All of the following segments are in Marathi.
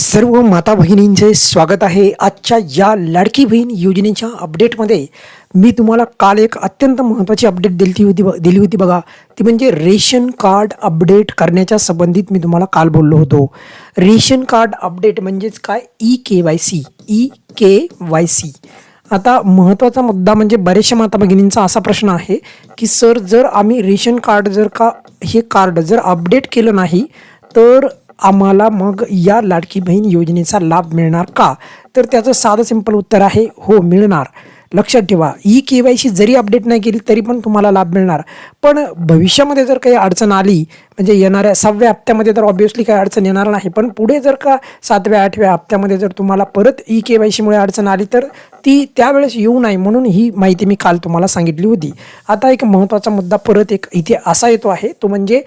सर्व माता भगिनींचे स्वागत आहे. आजच्या या लाडकी बहीण योजनेच्या अपडेटमध्ये मी तुम्हाला काल एक अत्यंत महत्त्वाची अपडेट दिली होती ब- दिली होती बघा. ती म्हणजे रेशन कार्ड अपडेट करण्याच्या संबंधित मी तुम्हाला काल बोललो होतो. रेशन कार्ड अपडेट म्हणजेच काय? E K Y C E K Y C आता महत्त्वाचा मुद्दा म्हणजे बऱ्याचशा माता भगिनींचा असा प्रश्न आहे की सर जर आम्ही रेशन कार्ड जर का हे कार्ड जर अपडेट केलं नाही तर आम्हाला मग या लाडकी बहीण योजनेचा लाभ मिळणार का? तर त्याचं साधं सिंपल उत्तर आहे हो मिळणार. लक्षात ठेवा ई के वाय सी जरी अपडेट नाही केली तरी पण तुम्हाला लाभ मिळणार. पण भविष्यामध्ये जर काही अडचण आली म्हणजे येणाऱ्या सहाव्या हप्त्यामध्ये तर ऑब्व्हियसली काही अडचण येणार नाही पण पुढे जर का सातव्या आठव्या हप्त्यामध्ये जर तुम्हाला परत ई के वाय सीमुळे अडचण आली तर ती त्यावेळेस येऊ नये म्हणून ही माहिती मी काल तुम्हाला सांगितली होती. आता एक महत्त्वाचा मुद्दा परत एक इथे असा येतो आहे तो म्हणजे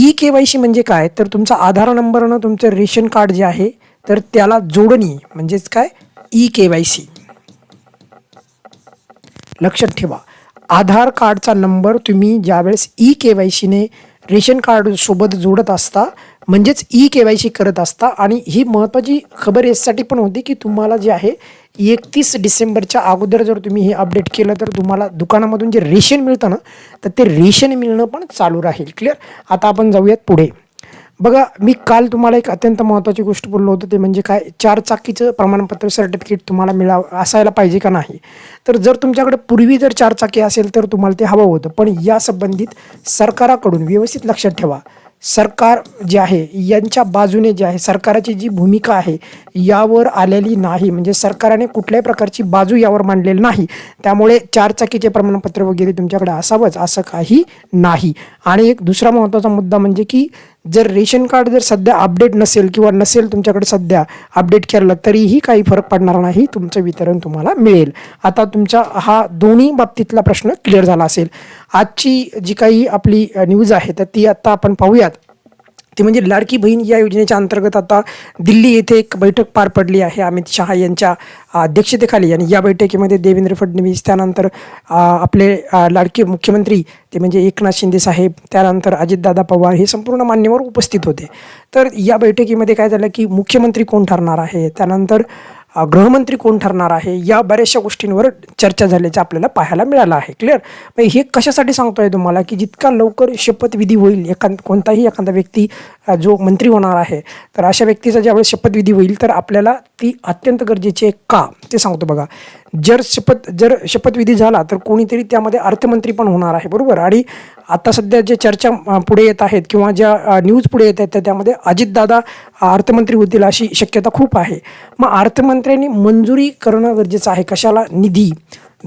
ई के वाय सी म्हणजे काय? तर तुमचा आधार नंबरनं तुमचं रेशन कार्ड जे आहे तर त्याला जोडणी म्हणजेच काय? E K Y C. लक्षात ठेवा. आधार कार्डचा नंबर तुम्ही ज्यावेळेस ई के वाय सीने रेशन कार्ड सोबत जोडत असता म्हणजेच ई के वाय सी करत असता. आणि ही महत्त्वाची खबर यासाठी पण होती की तुम्हाला जे आहे एकतीस डिसेंबरच्या अगोदर जर तुम्ही हे अपडेट केलं तर तुम्हाला दुकानामधून जे रेशन मिळतं ना तर ते रेशन मिळणं पण चालू राहील. क्लिअर? आता आपण जाऊयात पुढे. बघा मी काल तुम्हाला एक अत्यंत महत्त्वाची गोष्ट बोललो होतो ते म्हणजे काय चार चाकीचं प्रमाणपत्र सर्टिफिकेट तुम्हाला मिळावं असायला पाहिजे का नाही? तर जर तुमच्याकडे पूर्वी जर चार चाकी असेल तर तुम्हाला ते हवं होतं. पण या संबंधित सरकाराकडून व्यवस्थित लक्षात ठेवा. सरकार जे आहे यांच्या बाजूने जे आहे सरकाराची जी भूमिका आहे यावर आलेली नाही. म्हणजे सरकारने कुठल्याही प्रकारची बाजू यावर मांडलेली नाही. त्यामुळे चारचाकीचे प्रमाणपत्र वगैरे तुमच्याकडे असावंच असं काही नाही. आणि एक दुसरा महत्त्वाचा मुद्दा म्हणजे की जर रेशन कार्ड जर सध्या अपडेट नसेल किंवा नसेल तुमच्याकडे सध्या अपडेट केलं तरीही काही फरक पडणार नाही तुमचं वितरण तुम्हाला मिळेल. आता तुमचा हा दोन्ही बाबतीतला प्रश्न क्लिअर झाला असेल. आजची जी काही आपली न्यूज आहे तर ती आता आपण पाहूयात. ती म्हणजे लाडकी बहीण या योजनेच्या अंतर्गत आता दिल्ली येथे एक बैठक पार पडली आहे. अमित शहा यांच्या अध्यक्षतेखाली आणि या बैठकीमध्ये देवेंद्र फडणवीस त्यानंतर आपले लाडके मुख्यमंत्री ते म्हणजे एकनाथ शिंदे साहेब त्यानंतर अजितदादा पवार हे संपूर्ण मान्यवर उपस्थित होते. तर या बैठकीमध्ये काय झालं की मुख्यमंत्री कोण ठरणार आहे? त्यानंतर गृहमंत्री कोण ठरणार आहे? या बऱ्याचशा गोष्टींवर चर्चा झाल्याचं आपल्याला पाहायला मिळालं आहे. क्लिअर मग हे कशासाठी सांगतोय तुम्हाला? की जितका लवकर शपथविधी होईल एखाद कोणताही एखादा व्यक्ती जो मंत्री होणार आहे तर अशा व्यक्तीचा ज्यावेळेस शपथविधी होईल तर आपल्याला ती अत्यंत गरजेची आहे का ते सांगतो बघा. जर शपथ जर शपथविधी झाला तर कोणीतरी त्यामध्ये अर्थमंत्री पण होणार आहे बरोबर? आणि आता सध्या जे चर्चा पुढे येत आहेत किंवा ज्या न्यूज पुढे येत आहेत तर त्यामध्ये अजितदादा अर्थमंत्री होतील अशी शक्यता खूप आहे. मग अर्थमंत्र्यांनी मंजुरी करणं गरजेचं आहे. कशाला? निधी.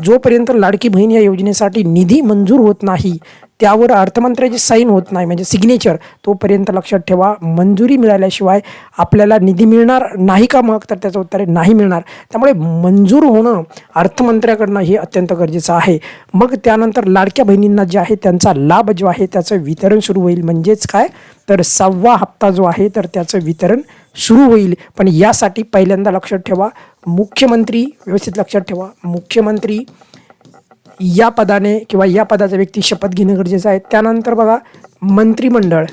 जोपर्यंत लाडकी बहीण या योजनेसाठी निधी मंजूर होत नाही त्यावर अर्थमंत्र्याची साईन होत नाही. म्हणजे सिग्नेचर तोपर्यंत लक्षात ठेवा. मंजुरी मिळाल्याशिवाय आपल्याला निधी मिळणार नाही का मग? तर त्याचं उत्तर नाही मिळणार. त्यामुळे मंजूर होणं अर्थमंत्र्याकडनं हे अत्यंत गरजेचं आहे. मग त्यानंतर लाडक्या बहिणींना जे आहे त्यांचा लाभ जो आहे त्याचं वितरण सुरू होईल. म्हणजेच काय? तर सहावा हप्ता जो आहे तर त्याचं वितरण सुरू होईल. पण यासाठी पहिल्यांदा लक्षात ठेवा मुख्यमंत्री व्यवस्थित लक्षात ठेवा. मुख्यमंत्री या पदाने किंवा या पदाचा व्यक्ती शपथ घेणं गरजेचं आहे. त्यानंतर बघा मंत्रिमंडळ.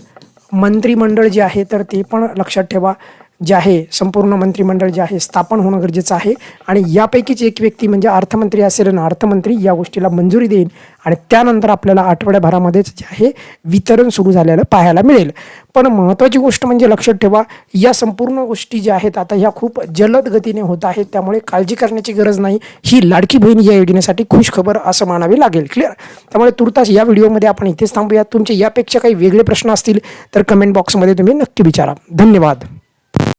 मंत्रिमंडळ जे आहे तर ते पण लक्षात ठेवा. जे आहे संपूर्ण मंत्रिमंडळ जे आहे स्थापन होणं गरजेचं आहे. आणि यापैकीच एक व्यक्ती म्हणजे अर्थमंत्री असेल आणि अर्थमंत्री या गोष्टीला मंजुरी देईल आणि त्यानंतर आपल्याला आठवड्याभरामध्येच जे आहे वितरण सुरू झालेलं पाहायला मिळेल. पण महत्त्वाची गोष्ट म्हणजे लक्षात ठेवा या संपूर्ण गोष्टी ज्या आहेत आता ह्या खूप जलद गतीने होत आहेत. त्यामुळे काळजी करण्याची गरज नाही. ही लाडकी बहीण या योजनेसाठी खुश खबर असं मानावी लागेल. क्लिअर त्यामुळे तुर्तास या व्हिडिओमध्ये आपण इथेच थांबूया तुमचे यापेक्षा काही वेगळे प्रश्न असतील तर कमेंट बॉक्समध्ये तुम्ही नक्की विचारा. धन्यवाद.